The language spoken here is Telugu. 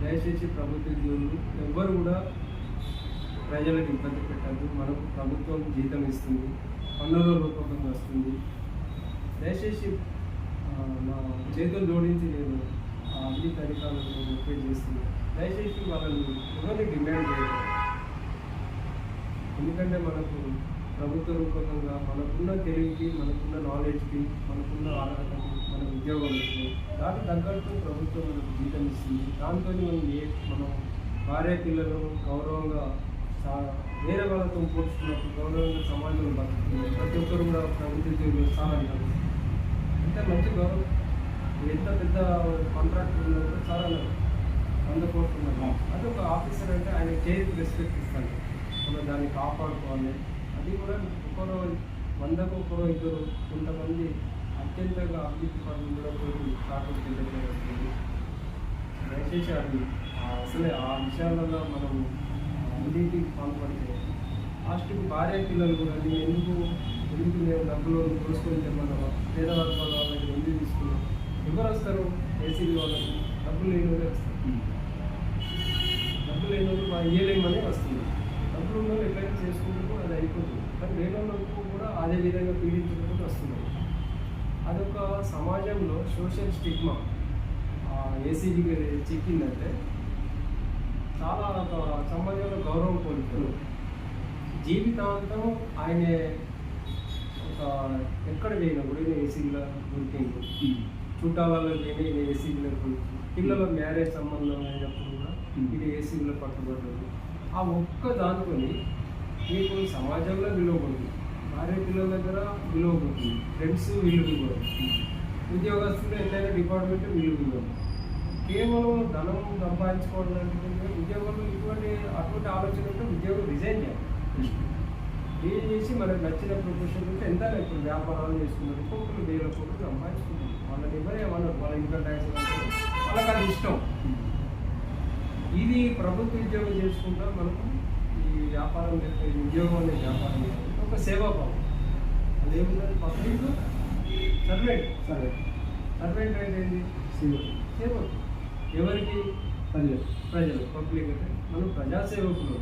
దయచేసి ప్రభుత్వ ఉద్యోగులు ఎవ్వరు కూడా ప్రజలకు ఇబ్బంది పెట్టద్దు. మనకు ప్రభుత్వం జీతం ఇస్తుంది. పన్నుల రూపకంగా వస్తుంది. దయచేసి నా చేతులు జోడించి నేను ఆ అభివృద్ధి అధికారులకు రిక్వెస్ట్ చేస్తున్నాను. దయచేసి వాళ్ళని ఎవరిని డిమాండ్ చేయాలి ఎందుకంటే మనకు ప్రభుత్వ రూపకంగా మనకున్న తెలివికి మనకున్న నాలెడ్జ్కి మనకున్న అర్హతకి మన ఉద్యోగం వస్తుంది దానికి తగ్గట్టు ప్రభుత్వం మనకు జీతం ఇస్తుంది. దాంతో మనం ఏ మనం భార్య పిల్లలు గౌరవంగా వేరే వాళ్ళతో పోల్చుకున్నప్పుడు గౌరవంగా సమాజంలో బతుకుతుంది. ప్రతి ఒక్కరు కూడా ప్రభుత్వ ఉద్యోగులు చాలా అంటారు ఎంత మంచి గౌరవం ఎంత పెద్ద కాంట్రాక్ట్ ఉన్నా కూడా చాలా వంద కోట్లు అది ఒక ఆఫీసర్ అంటే ఆయన చేతికి రెస్పెక్ట్ ఇస్తాను మనం దాన్ని కాపాడుకోవాలి. అది కూడా ఒకరో వందకు ఒకరో ఇద్దరు కొంతమంది అత్యంతగా అభివృద్ధి కూడా పోయి కాకుండా దయచేసి అది అసలే ఆ విషయాలలో మనం అవినీతికి పాల్పడితే లాస్ట్కి భార్య పిల్లలు కూడా నేను ఎందుకు ఎందుకు నేను డబ్బులు దోసుకొని తెమ్మన్నా వర్గాల వాళ్ళకి ఎందుకు తీసుకున్నాం ఎవరు వస్తారు? ఏసీ వాళ్ళకి డబ్బులు లేని వాళ్ళే వస్తారు. డబ్బులు లేని వాళ్ళు మా వస్తుంది. డబ్బులు ఉన్న వాళ్ళు ఎట్లయినా చేసుకుంటూ అది అయిపోతుంది. కానీ లేని వాళ్ళకు కూడా అదే విధంగా పీడించడం వస్తున్నారు. అదొక సమాజంలో సోషల్ స్టిగ్మా ఏసీజీ చిక్కిందంటే చాలా ఒక సమాజంలో గౌరవం కోల్పోయారు జీవితాంతం ఆయన ఒక ఎక్కడ కూడా ఈయన ఏసీలో దొరికింది చుట్టాలలో పోయినా ఈయన ఏసీలో దొరికి పిల్లల మ్యారేజ్ సంబంధం అయినప్పుడు కూడా ఇది ఏసీలో పట్టుబడ్డది ఆ ఒక్క దానికొని మీకు సమాజంలో విలువ ఉంటుంది. దగ్గర విలువ ఉంటుంది. ఫ్రెండ్స్ విలువ ఉద్యోగస్తులు ఎట్లయినా డిపార్ట్మెంట్ విలువ కేవలం ధనం సంపాదించుకోవడం అంటే ఉద్యోగంలో ఇటువంటి అటువంటి ఆలోచన ఉంటే ఉద్యోగం రిజైన్ చేయాలి. ఏం చేసి మనకు నచ్చిన ప్రొఫెషన్ ఉంటే ఎంత ఇప్పుడు వ్యాపారాలు చేసుకున్నారు కోట్లు వేల కోట్లు సంపాదించుకున్నారు వాళ్ళని ఎవరు ఏమన్నారు వాళ్ళ ఇన్కమ్ ట్యాక్స్ వాళ్ళకి అది ఇష్టం. ఇది ప్రభుత్వ ఉద్యోగం చేసుకుంటా మనకు ఈ వ్యాపారం చేస్తే ఉద్యోగం అనే వ్యాపారం చేస్తే ఒక సేవాభావం అదేమున్నది పబ్లిక్ సర్వెంట్ సరే సర్వెంట్ అంటే ఏంటి? సేవకు ఎవరికి? ప్రజలు. ప్రజలు. పబ్లిక్ అంటే మనం ప్రజాసేవకులు.